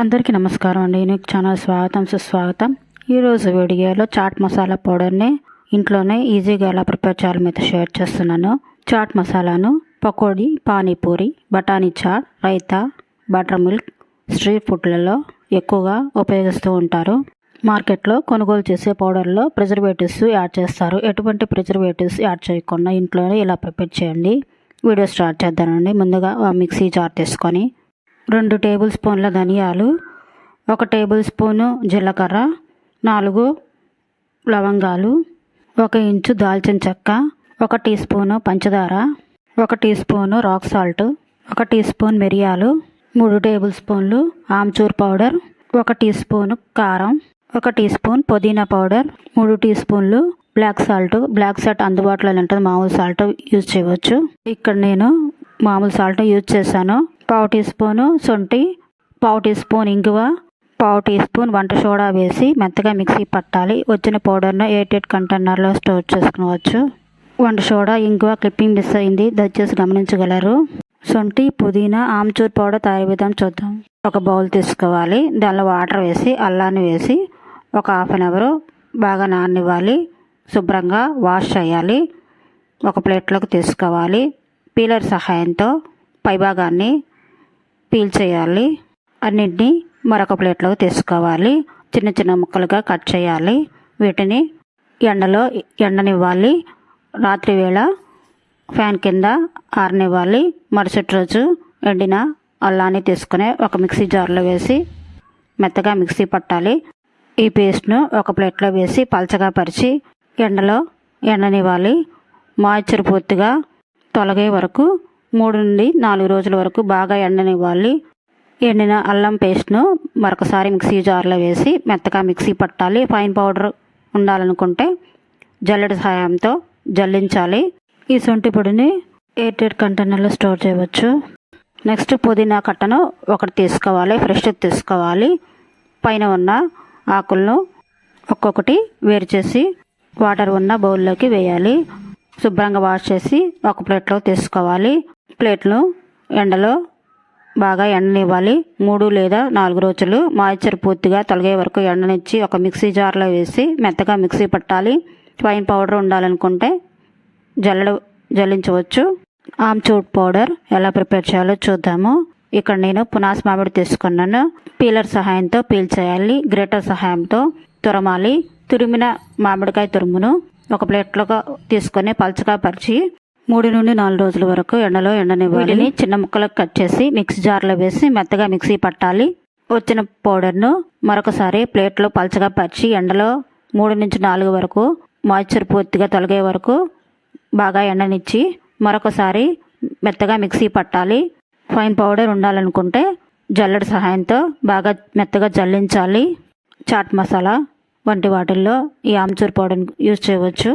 అందరికీ నమస్కారం అండి. యూనిక్ ఛానల్ స్వాగతం సుస్వాగతం. ఈరోజు వీడియోలో చాట్ మసాలా పౌడర్ని ఇంట్లోనే ఈజీగా ఎలా ప్రిపేర్ చేయాలి మీతో షేర్ చేస్తున్నాను. చాట్ మసాలాను పకోడీ పానీపూరి బఠానీ chaat raita butter milk street ఫుడ్లలో ఎక్కువగా ఉపయోగిస్తూ ఉంటారు. మార్కెట్లో కొనుగోలు చేసే పౌడర్లో ప్రిజర్వేటివ్స్ యాడ్ చేస్తారు. ఎటువంటి ప్రిజర్వేటివ్స్ యాడ్ చేయకుండా ఇంట్లోనే ఇలా ప్రిపేర్ చేయండి. వీడియో స్టార్ట్ చేద్దానండి ముందుగా మిక్సీ జార్ తీసుకొని రెండు టేబుల్ స్పూన్ల ధనియాలు ఒక టేబుల్ స్పూను జీలకర్ర నాలుగు లవంగాలు ఒక ఇంచు దాల్చిన చెక్క ఒక టీ స్పూను పంచదార ఒక టీ స్పూను రాక్ సాల్ట్ ఒక టీ స్పూన్ మిరియాలు మూడు టేబుల్ స్పూన్లు ఆమ్చూర్ పౌడర్ ఒక టీ స్పూను కారం ఒక టీ స్పూన్ పుదీనా పౌడర్ మూడు టీ స్పూన్లు బ్లాక్ సాల్ట్. బ్లాక్ సాల్ట్ అందుబాటులో ఉంటుంది మామూలు సాల్ట్ యూజ్ చేయవచ్చు. ఇక్కడ నేను మామూలు సాల్ట్ యూజ్ చేశాను. పావు టీ స్పూను శొంఠి పావు టీ స్పూన్ ఇంగువ పావు టీ స్పూన్ వంట సోడా వేసి మెత్తగా మిక్సీ పట్టాలి. వచ్చిన పౌడర్ను ఎయిటెడ్ కంటైనర్లో స్టోర్ చేసుకోవచ్చు. వంట సోడా ఇంగువ క్లిప్పింగ్ మిస్ అయింది. దయచేసి గమనించగలరు. శొంఠి పుదీనా ఆమ్చూర్ పౌడర్ తయారు విధానం చూద్దాం. ఒక బౌల్ తీసుకోవాలి. దానిలో వాటర్ వేసి అల్లాన్ని వేసి ఒక హాఫ్ అన్ అవర్ బాగా నాననివ్వాలి. శుభ్రంగా వాష్ చేయాలి. ఒక ప్లేట్లోకి తీసుకోవాలి. పీలర్ సహాయంతో పైభాగాన్ని పీల్ చేయాలి అన్నింటినీ మరొక ప్లేట్లోకి తీసుకోవాలి. చిన్న చిన్న ముక్కలుగా కట్ చేయాలి. వీటిని ఎండలో ఎండనివ్వాలి. రాత్రి వేళ ఫ్యాన్ కింద ఆరనివ్వాలి. మరుసటి రోజు ఎండిన అల్లాన్ని తీసుకుని ఒక మిక్సీ జార్లో వేసి మెత్తగా మిక్సీ పట్టాలి. ఈ పేస్ట్ను ఒక ప్లేట్లో వేసి పలచగా పరిచి ఎండలో ఎండనివ్వాలి. మాయిశ్చర్ పూర్తిగా తొలగే వరకు మూడు నుండి నాలుగు రోజుల వరకు బాగా ఎండనివ్వాలి. ఎండిన అల్లం పేస్ట్ను మరొకసారి మిక్సీ జార్లో వేసి మెత్తగా మిక్సీ పట్టాలి. ఫైన్ పౌడర్ ఉండాలనుకుంటే జల్లెడ సహాయంతో జల్లించాలి. ఈ సొంటి పొడిని ఎయిటెడ్ కంటైనర్లో స్టోర్ చేయవచ్చు. నెక్స్ట్ పుదీనా కట్టను ఒకటి తీసుకోవాలి. ఫ్రెష్ తీసుకోవాలి. పైన ఉన్న ఆకులను ఒక్కొక్కటి వేరు చేసి వాటర్ ఉన్న బౌల్లోకి వేయాలి. శుభ్రంగా వాష్ చేసి ఒక ప్లేట్లో తీసుకోవాలి. ప్లేట్ను ఎండలో బాగా ఎండనివ్వాలి. మూడు లేదా నాలుగు రోజులు మాయిశ్చర్ పూర్తిగా తొలగే వరకు ఎండనిచ్చి ఒక మిక్సీ జార్లో వేసి మెత్తగా మిక్సీ పట్టాలి. ఫైన్ పౌడర్ ఉండాలనుకుంటే జల్లడ జల్లించవచ్చు. ఆమ్చూట్ పౌడర్ ఎలా ప్రిపేర్ చేయాలో చూద్దాము. ఇక్కడ నేను పునాస్ మామిడి తీసుకున్నాను. పీలర్ సహాయంతో పీల్ చేయాలి. గ్రేటర్ సహాయంతో తురమాలి. తురిమిన మామిడికాయ తురుమును ఒక ప్లేట్లోగా తీసుకొని పలచగా పరిచి మూడు నుండి నాలుగు రోజుల వరకు ఎండలో ఎండనివ్వాలి. చిన్న ముక్కలకు కట్ చేసి మిక్సీ జార్లో వేసి మెత్తగా మిక్సీ పట్టాలి. వచ్చిన పౌడర్ను మరొకసారి ప్లేట్లో పలచగా పరిచి ఎండలో మూడు నుంచి నాలుగు వరకు మాయిశ్చర్ పూర్తిగా తొలగే వరకు బాగా ఎండనిచ్చి మరొకసారి మెత్తగా మిక్సీ పట్టాలి. ఫైన్ పౌడర్ ఉండాలనుకుంటే జల్లెడ సహాయంతో బాగా మెత్తగా జల్లించాలి. చాట్ మసాలా వంటి వాటిల్లో ఈ ఆమ్చూర్ పౌడర్ యూజ్ చేయవచ్చు.